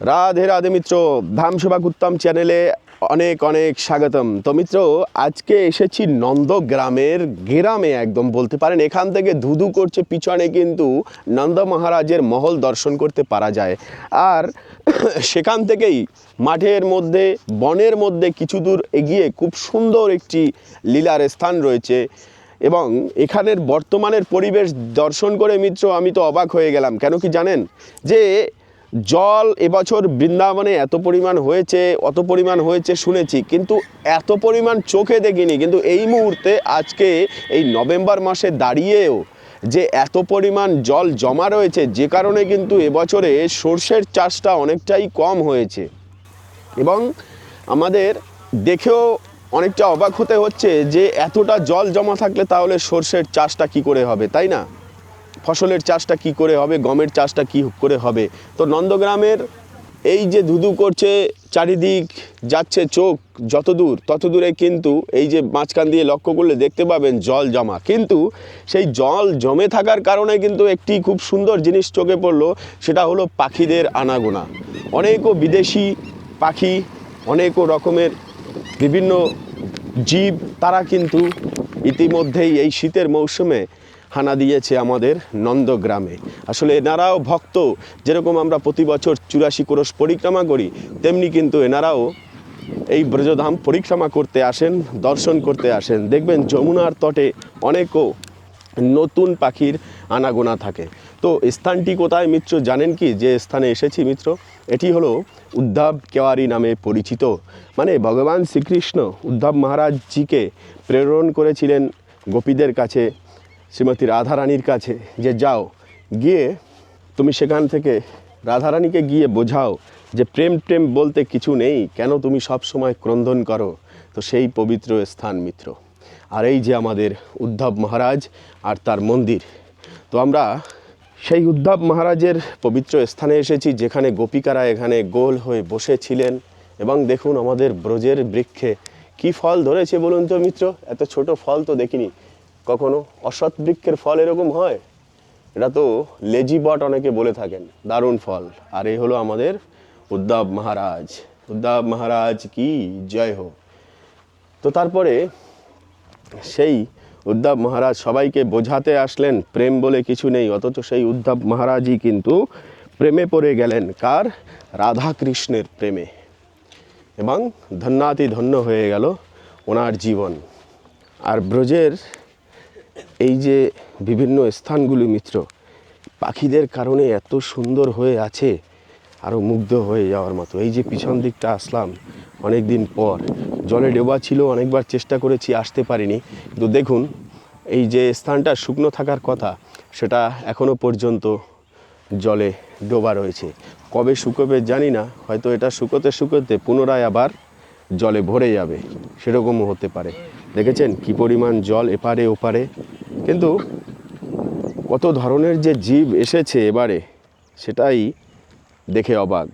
রাধে রাধে মিত্র ধাম সেবা উত্তম চ্যানেলে অনেক অনেক স্বাগতম। তো মিত্র, আজকে এসেছি নন্দগ্রামের গ্রামে একদম বলতে পারেন, এখান থেকে ধুধু করছে, পিছনে কিন্তু নন্দ মহারাজের মহল দর্শন করতে পারা যায়। আর সেখান থেকেই মাঠের মধ্যে, বনের মধ্যে কিছু দূর এগিয়ে খুব সুন্দর একটি লীলার স্থান রয়েছে। এবং এখানের বর্তমানের পরিবেশ দর্শন করে মিত্র, আমি তো অবাক হয়ে গেলাম। কেন কি জানেন? যে জল এবছর বৃন্দাবনে এত পরিমাণ হয়েছে, অত পরিমাণ হয়েছে শুনেছি, কিন্তু এত পরিমাণ চোখে দেখিনি। কিন্তু এই মুহূর্তে আজকে এই নভেম্বর মাসে দাঁড়িয়েও যে এত পরিমাণ জল জমা রয়েছে, যে কারণে কিন্তু এবছরে সর্ষের চাষটা অনেকটাই কম হয়েছে। এবং আমাদের দেখেও অনেকটা অবাক হতে হচ্ছে যে, এতটা জল জমা থাকলে তাহলে সর্ষের চাষটা কি করে হবে, তাই না? ফসলের চাষটা কি করে হবে, গমের চাষটা কি করে হবে? তো নন্দগ্রামের এই যে ধুধু করছে, চারিদিক যাচ্ছে চোখ যত দূর তত দূরে কিন্তু এই যে মাঝখান দিয়ে লক্ষ্য করলে দেখতে পাবেন জল জমা। কিন্তু সেই জল জমে থাকার কারণে কিন্তু একটি খুব সুন্দর জিনিস চোখে পড়ল, সেটা হলো পাখিদের আনাগোনা। অনেকও বিদেশি পাখি, অনেকও রকমের বিভিন্ন জীব, তারা কিন্তু ইতিমধ্যেই এই শীতের মৌসুমে হানা দিয়েছে আমাদের নন্দগ্রামে। আসলে এনারাও ভক্ত, যেরকম আমরা প্রতি বছর চুরাশি কোরস পরিক্রমা করি, তেমনি কিন্তু এনারাও এই ব্রজধাম পরিক্রমা করতে আসেন, দর্শন করতে আসেন। দেখবেন যমুনার তটে অনেকও নতুন পাখির আনাগোনা থাকে। তো স্থানটি কোথায় মিত্র, জানেন কি? যে স্থানে এসেছি মিত্র, এটি হলো উদ্ধব কেওয়ারি নামে পরিচিত। মানে ভগবান শ্রীকৃষ্ণ উদ্ধব মহারাজজিকে প্রেরণ করেছিলেন গোপীদের কাছে। শ্রীমতী রাধারানীর কাছে যে যাও, গিয়ে তুমি সেখান থেকে রাধারানীকে গিয়ে বোঝাও যে প্রেম প্রেম বলতে কিছু নেই, কেন তুমি সব সময় ক্রন্দন করো? তো সেই পবিত্র স্থান মিত্র। আর এই যে আমাদের উদ্ধব মহারাজ আর তার মন্দির, তো আমরা সেই উদ্ধব মহারাজের পবিত্র স্থানে এসেছি, যেখানে গোপিকারা এখানে গোল হয়ে বসেছিলেন। এবং দেখুন আমাদের ব্রজের বৃক্ষে কি ফল ধরেছে বলুন তো মিত্র? এত ছোট ফল তো দেখিনি। কখনো? অসৎ বৃক্ষের ফল এরকম হয়? এটা তো লেজি বট অনেকে বলে থাকেন, দারুণ ফল। আর এই হলো আমাদের উদ্ধব মহারাজ। উদ্ধব মহারাজ কি? জয় হোক। তো তারপরে সেই উদ্ধব মহারাজ সবাইকে বোঝাতে আসলেন, প্রেম বলে কিছু নেই, অথচ সেই উদ্ধব মহারাজই কিন্তু প্রেমে পড়ে গেলেন। কার? রাধা কৃষ্ণের প্রেমে। এবং ধন্যাতি ধন্য হয়ে গেল ওনার জীবন। আর ব্রজের এই যে বিভিন্ন স্থানগুলি মিত্র, পাখিদের কারণে এত সুন্দর হয়ে আছে আরও মুগ্ধ হয়ে যাওয়ার মতো। এই যে পিছন দিকটা আসলাম অনেক দিন পর, জলে ডোবা ছিল, অনেকবার চেষ্টা করেছি, আসতে পারিনি। কিন্তু দেখুন, এই যে স্থানটা শুকনো থাকার কথা, সেটা এখনও পর্যন্ত জলে ডোবা রয়েছে। কবে শুকোবে জানি না, হয়তো এটা শুকোতে শুকোতে পুনরায় আবার জলে ভরে যাবে, সেরকমও হতে পারে। দেখেছেন কি পরিমাণ জল এপারে ওপারে? কিন্তু কত ধরনের যে জীব এসেছে এবারে, সেটাই দেখে অবাক।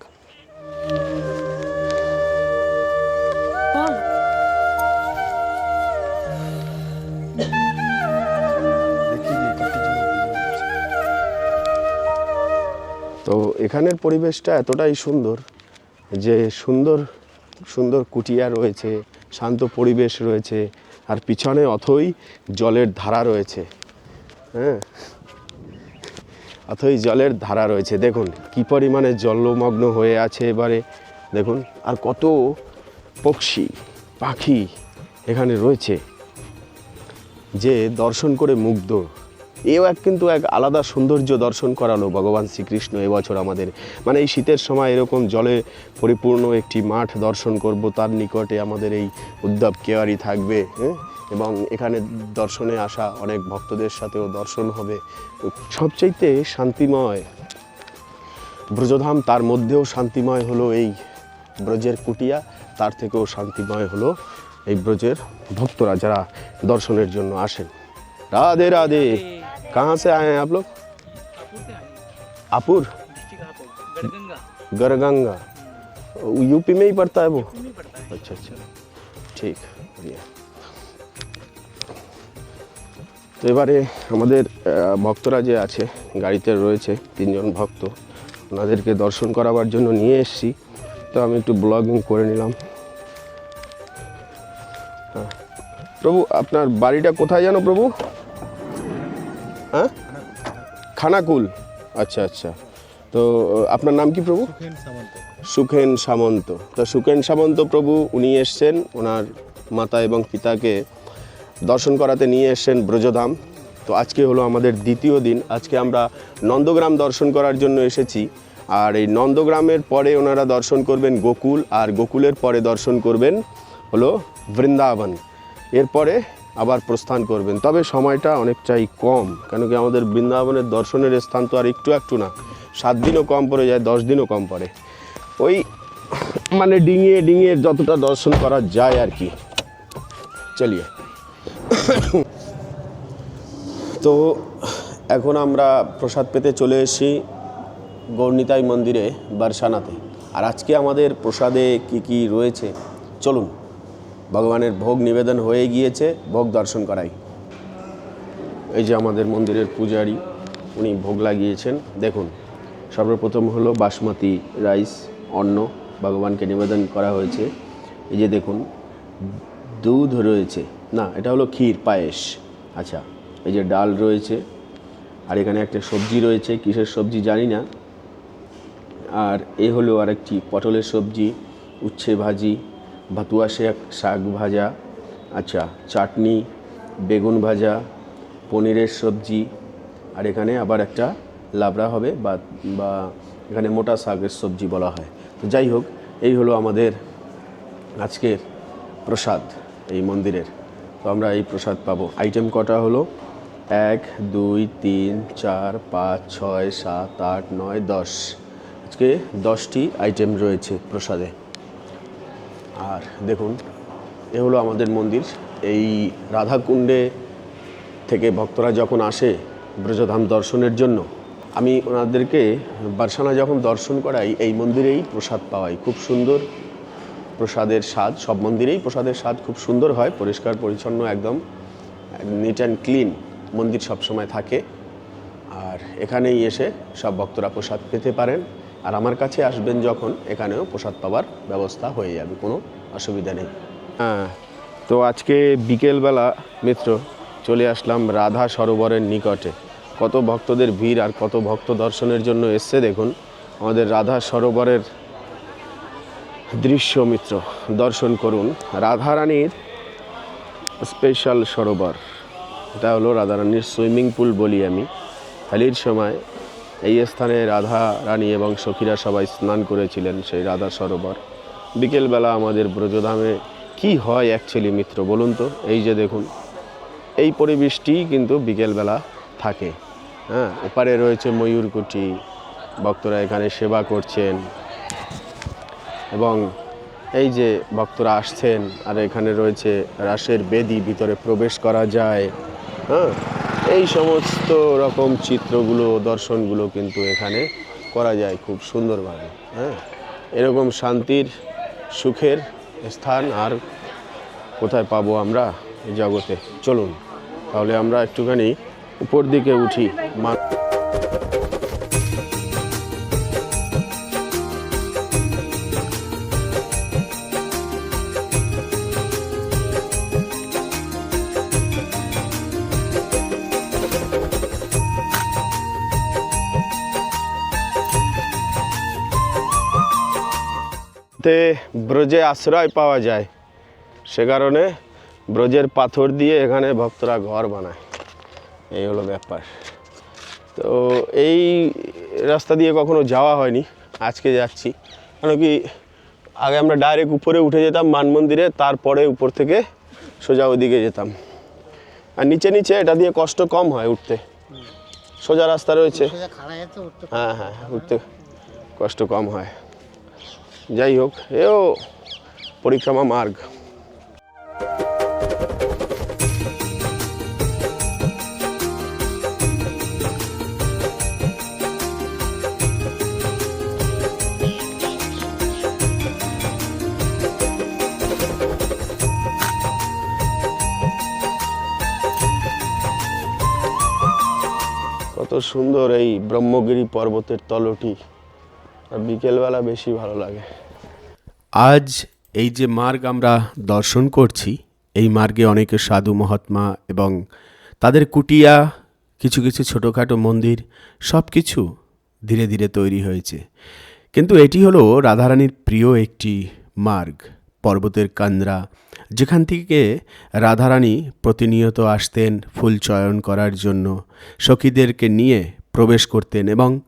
তো এখানের পরিবেশটা এতটাই সুন্দর যে সুন্দর সুন্দর কুটিয়া রয়েছে, শান্ত পরিবেশ রয়েছে আর পিছনে অথই জলের ধারা রয়েছে। হ্যাঁ? অথই জলের ধারা রয়েছে। দেখুন, কি পরিমাণে জলমগ্ন হয়ে আছে এবারে। দেখুন, আর কত পক্ষী, পাখি এখানে রয়েছে, যে দর্শন করে মুগ্ধ। এও এক কিন্তু এক আলাদা সৌন্দর্য দর্শন করালো ভগবান শ্রীকৃষ্ণ এবছর আমাদের। মানে এই শীতের সময় এরকম জলে পরিপূর্ণ একটি মাঠ দর্শন করব, তার নিকটে আমাদের এই উদ্যাব কেয়ারি থাকবে হ্যাঁ? এবং এখানে দর্শনে আসা অনেক ভক্তদের সাথেও দর্শন হবে। সবচাইতে শান্তিময় ব্রজধাম, তার মধ্যেও শান্তিময় হলো এই ব্রজের কুটিয়া, তার থেকেও শান্তিময় হলো এই ব্রজের ভক্তরা যারা দর্শনের জন্য আসেন। রাধে রাধে। कहाँ से आए हैं आप लोग आपुर गढ़गंगा गरगंगा यूपी में ही पड़ता है वो नहीं पड़ता है अच्छा अच्छा ঠিক बढ़िया তো এবারে আমাদের আহ, ভক্তরা যে আছে গাড়িতে রয়েছে তিনজন ভক্ত ওনাদেরকে দর্শন করাবার জন্য নিয়ে এসেছি তো আমি একটু ব্লগিং করে নিলাম হ্যাঁ। প্রভু আপনার বাড়িটা কোথায় জানো প্রভু হ্যাঁ? খানাকুল। আচ্ছা আচ্ছা। তো আপনার নাম কি প্রভু? সুখেন সামন্ত। তো সুখেন সামন্ত প্রভু উনি এসছেন ওনার মাতা এবং পিতাকে দর্শন করাতে নিয়ে এসছেন ব্রজধাম। তো আজকে হলো আমাদের দ্বিতীয় দিন। আজকে আমরা নন্দগ্রাম দর্শন করার জন্য এসেছি। আর এই নন্দগ্রামের পরে ওনারা দর্শন করবেন গোকুল আর গোকুলের পরে দর্শন করবেন হলো বৃন্দাবন। এরপরে আবার প্রস্থান করবেন। তবে সময়টা অনেকটাই কম, কেন কি আমাদের বৃন্দাবনের দর্শনের স্থান তো আর একটু একটু না। সাত দিনও কম পড়ে যায়, দশ দিনও কম পড়ে। ওই মানে ডিঙিয়ে ডিঙিয়ে যতটা দর্শন করা যায় আর কি। চলিয়ে। তো এখন আমরা প্রসাদ পেতে চলে এসেছি গৌরনিতাই মন্দিরে, বারসানাতে। আর আজকে আমাদের প্রসাদে কি কি রয়েছে, চলুন। ভগবানের ভোগ নিবেদন হয়ে গিয়েছে, ভোগ দর্শন করাই। এই যে আমাদের মন্দিরের পূজারি, উনি ভোগ লাগিয়েছেন। দেখুন, সর্বপ্রথম হলো বাসমতি রাইস, অন্ন ভগবানকে নিবেদন করা হয়েছে। এই যে দেখুন, দুধ রয়েছে। না, এটা হলো ক্ষীর, পায়েস। আচ্ছা এই যে ডাল রয়েছে, আর এখানে একটা সবজি রয়েছে, কিসের সবজি জানি না। আর এ হলো আরেকটি পটলের সবজি, উচ্ছে ভাজি ভাতুয়া শাক শাক ভাজা আচ্ছা চাটনি, বেগুন ভাজা, পনিরের সবজি, আর এখানে আবার একটা লাবড়া হবে বা বা এখানে মোটা শাকের সবজি বলা হয়। তো যাই হোক, এই হলো আমাদের আজকের প্রসাদ এই মন্দিরের। তো আমরা এই প্রসাদ পাবো। আইটেম কটা হলো? এক, দুই, তিন, চার, পাঁচ, ছয়, সাত, আট, নয়, দশ। আজকে দশটি আইটেম রয়েছে প্রসাদে। আর দেখুন, এ হলো আমাদের মন্দির। এই রাধাকুণ্ডে থেকে ভক্তরা যখন আসে ব্রজধাম দর্শনের জন্য, আমি ওনাদেরকে বারসানা যখন দর্শন করাই, এই মন্দিরেই প্রসাদ পাওয়াই। খুব সুন্দর প্রসাদের স্বাদ, সব মন্দিরেই প্রসাদের স্বাদ খুব সুন্দর হয়, পরিষ্কার, পরিচ্ছন্ন, একদম নিট অ্যান্ড ক্লিন মন্দির সবসময় থাকে। আর এখানেই এসে সব ভক্তরা প্রসাদ পেতে পারেন। আর আমার কাছে আসবেন যখন, এখানেও প্রসাদ পাওয়ার ব্যবস্থা হয়ে যাবে, কোনো অসুবিধা নেই। হ্যাঁ তো আজকে বিকেলবেলা, মিত্র, চলে আসলাম রাধা সরোবরের নিকটে। কত ভক্তদের ভিড় আর কত ভক্ত দর্শনের জন্য এসছে দেখুন, আমাদের রাধা সরোবরের দৃশ্য, মিত্র, দর্শন করুন। রাধারানীর স্পেশাল সরোবর। এটা হলো রাধারানীর সুইমিং পুল বলি আমি। হোলির সময় এই স্থানে রাধা, রানী এবং সখীরা সবাই স্নান করেছিলেন সেই রাধা সরোবর। বিকেলবেলা আমাদের ব্রজধামে কি হয় অ্যাকচুয়ালি মিত্র, বলুন তো? এই যে দেখুন, এই পরিবেশটি কিন্তু বিকেলবেলা থাকে। হ্যাঁ ওপারে রয়েছে ময়ূরকুটি, ভক্তরা এখানে সেবা করছেন এবং এই যে ভক্তরা আসছেন, আর এখানে রয়েছে রাসের বেদি, ভিতরে প্রবেশ করা যায়। হ্যাঁ এই সমস্ত রকম চিত্রগুলো, দর্শনগুলো কিন্তু এখানে করা যায় খুব সুন্দরভাবে হ্যাঁ? এরকম শান্তির, সুখের স্থান আর কোথায় পাবো আমরা জগতে? চলুন, তাহলে আমরা একটুখানি উপর দিকে উঠি, মা তে ব্রজে আশ্রয় পাওয়া যায়। সে কারণে ব্রজের পাথর দিয়ে এখানে ভক্তরা ঘর বানায়। এই হলো ব্যাপার। তো এই রাস্তা দিয়ে কখনো যাওয়া হয়নি আজকে যাচ্ছি। কেন কি আগে আমরা ডাইরেক্ট উপরে উঠে যেতাম মান মন্দিরে তারপরে উপর থেকে সোজা ওদিকে যেতাম। আর নিচে নিচে এটা দিয়ে কষ্ট কম হয় উঠতে। সোজা রাস্তা রয়েছে। হ্যাঁ হ্যাঁ উঠতে কষ্ট কম হয়। যাই হোক এও পরিক্রমা মার্গ। কত সুন্দর এই ব্রহ্মগিরি পর্বতের তলটি। বিকেলবেলা বেশি ভালো লাগে। আজ এই যে মার্গ আমরা দর্শন করছি, এই মার্গে অনেকে সাধু মহাত্মা এবং তাদের কুটিয়া, কিছু কিছু ছোটোখাটো মন্দির সব কিছু ধীরে ধীরে তৈরি হয়েছে। কিন্তু এটি হলো রাধারানীর প্রিয় একটি মার্গ, পর্বতের কান্দ্রা, যেখান থেকে রাধারানী প্রতিনিয়ত আসতেন ফুল চয়ন করার জন্য, সখীদেরকে নিয়ে প্রবেশ করতেন এবং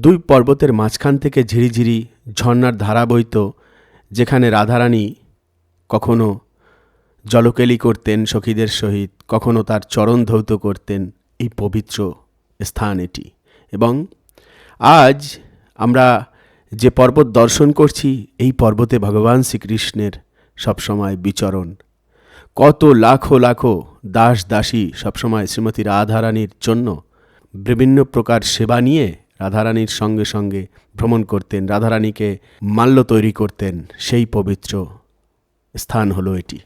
দুই পর্বতের মাঝখান থেকে ঝিরিঝিরি ঝর্নার ধারা বইত যেখানে রাধারানী কখনো জলকেলি করতেন সখীদের সহিত, কখনো তার চরণ ধৌত করতেন এই পবিত্র স্থান এটি। এবং আজ আমরা যে পর্বত দর্শন করছি, এই পর্বতে ভগবান শ্রীকৃষ্ণের সবসময় বিচরণ। কত লাখো লাখো দাস দাসী সবসময় শ্রীমতী রাধারানীর জন্য বিভিন্ন প্রকার সেবা নিয়ে রাধারানীর সঙ্গে সঙ্গে ভ্রমণ করতেন, রাধারানীকে মাল্য তৈরি করতেন, সেই পবিত্র স্থান হলো এটি।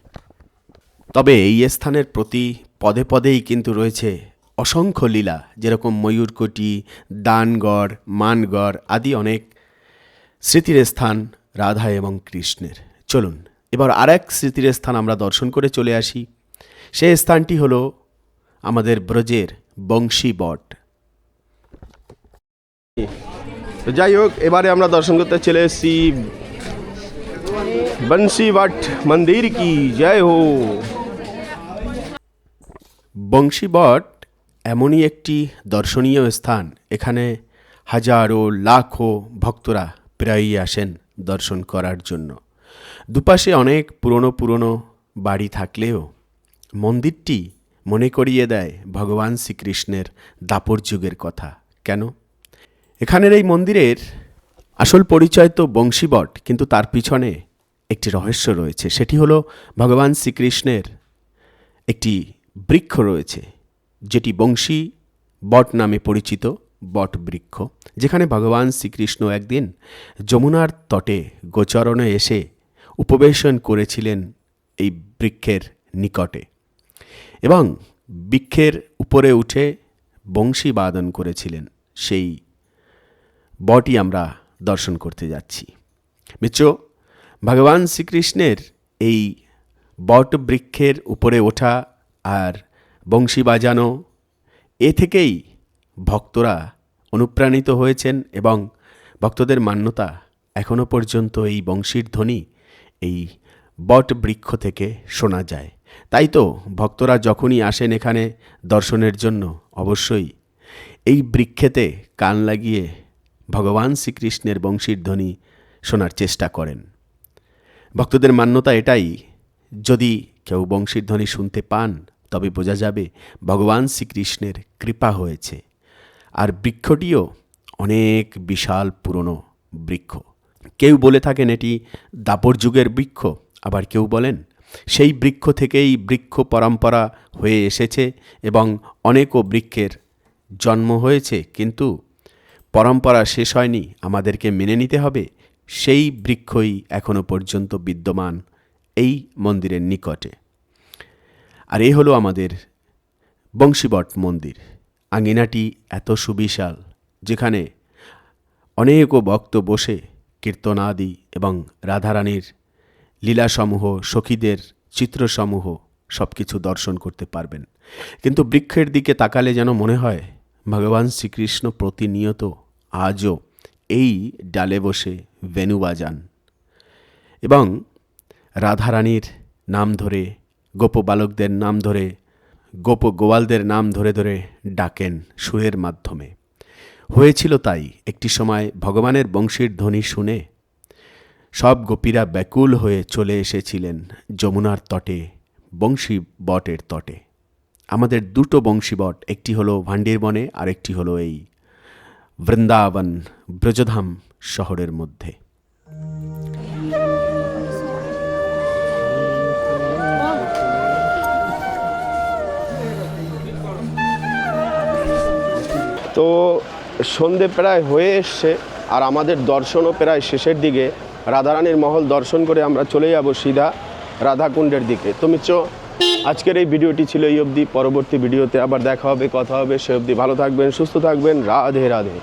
তবে এই স্থানের প্রতি পদে পদেই কিন্তু রয়েছে অসংখ্য লীলা, যেরকম ময়ূরকটি, দানগড়, মানগড় আদি অনেক স্মৃতির স্থান রাধা এবং কৃষ্ণের। চলুন, এবার আর এক স্মৃতির স্থান আমরা দর্শন করে চলে আসি। সেই স্থানটি হলো আমাদের ব্রজের বংশী বট তো যাই হোক, এবারে আমরা দর্শন করতে চলে এসেছি বংশী ভট্ট মন্দির কি, জয় হো। বংশীবট এমনই একটি দর্শনীয় স্থান, এখানে হাজারো লাখো ভক্তরা প্রায়ই আসেন দর্শন করার জন্য। দুপাশে অনেক পুরনো পুরনো বাড়ি থাকলেও মন্দিরটি মনে করিয়ে দেয় ভগবান শ্রীকৃষ্ণের দাপর যুগের কথা। কেন? এখানের এই মন্দিরের আসল পরিচয় তো বংশীবট, কিন্তু তার পিছনে একটি রহস্য রয়েছে। সেটি হলো ভগবান শ্রীকৃষ্ণের একটি বৃক্ষ রয়েছে, যেটি বংশী বট নামে পরিচিত, বট বৃক্ষ, যেখানে ভগবান শ্রীকৃষ্ণ একদিন যমুনার তটে গোচরণে এসে উপবেশন করেছিলেন এই বৃক্ষের নিকটে এবং বৃক্ষের উপরে উঠে বংশী বাদন করেছিলেন সেই বটই আমরা দর্শন করতে যাচ্ছি। মিত্র, ভগবান শ্রীকৃষ্ণের এই বট বৃক্ষের উপরে ওঠা আর বংশী বাজানো, এ থেকেই ভক্তরা অনুপ্রাণিত হয়েছেন এবং ভক্তদের মান্যতা এখনও পর্যন্ত এই বংশীর ধ্বনি এই বট বৃক্ষ থেকে শোনা যায়। তাই তো ভক্তরা যখনই আসেন এখানে দর্শনের জন্য, অবশ্যই এই বৃক্ষেতে কান লাগিয়ে ভগবান শ্রীকৃষ্ণের বংশীর ধ্বনি শোনার চেষ্টা করেন। ভক্তদের মান্যতা এটাই, যদি কেউ বংশীর ধ্বনি শুনতে পান, তবে বোঝা যাবে ভগবান শ্রীকৃষ্ণের কৃপা হয়েছে। আর বৃক্ষটিও অনেক বিশাল পুরনো বৃক্ষ। কেউ বলে থাকেন এটি দাপর যুগের বৃক্ষ, আবার কেউ বলেন সেই বৃক্ষ থেকেই বৃক্ষ পরম্পরা হয়ে এসেছে এবং অনেকও বৃক্ষের জন্ম হয়েছে, কিন্তু পরম্পরা শেষ হয়নি, আমাদেরকে মেনে নিতে হবে। সেই বৃক্ষই এখনও পর্যন্ত বিদ্যমান এই মন্দিরের নিকটে। আর এই হলো আমাদের বংশীবট মন্দির। আঙিনাটি এত সুবিশাল, যেখানে অনেকও ভক্ত বসে কীর্তনাদি এবং রাধারানীর লীলাসমূহ, সখীদের চিত্রসমূহ সব কিছু দর্শন করতে পারবেন। কিন্তু বৃক্ষের দিকে তাকালে যেন মনে হয়, ভগবান শ্রীকৃষ্ণ প্রতিনিয়ত আজও এই ডালে বসে বেনু বাজান। এবং রাধারানীর নাম ধরে, গোপ বালকদের নাম ধরে, গোপ গোয়ালদের নাম ধরে ধরে ডাকেন সুরের মাধ্যমে। হয়েছিল তাই একটি সময় ভগবানের বংশীর ধ্বনি শুনে সব গোপীরা ব্যাকুল হয়ে চলে এসেছিলেন যমুনার তটে, বংশী বটের তটে। আমাদের দুটো বংশীবট একটি হলো ভান্ডির বনে আর একটি হলো এই বৃন্দাবন, ব্রজধাম শহরের মধ্যে। তো সন্ধে প্রায় হয়ে এসছে, আর আমাদের দর্শনও প্রায় শেষের দিকে। রাধারানীর মহল দর্শন করে আমরা চলে যাব সিধা রাধাকুণ্ডের দিকে। তো মিত্র আজকের এই ভিডিওটি ছিল এই অবধি। পরবর্তী ভিডিওতে আবার দেখা হবে, কথা হবে। সে অবধি ভালো থাকবেন, সুস্থ থাকবেন। রাধে রাধে।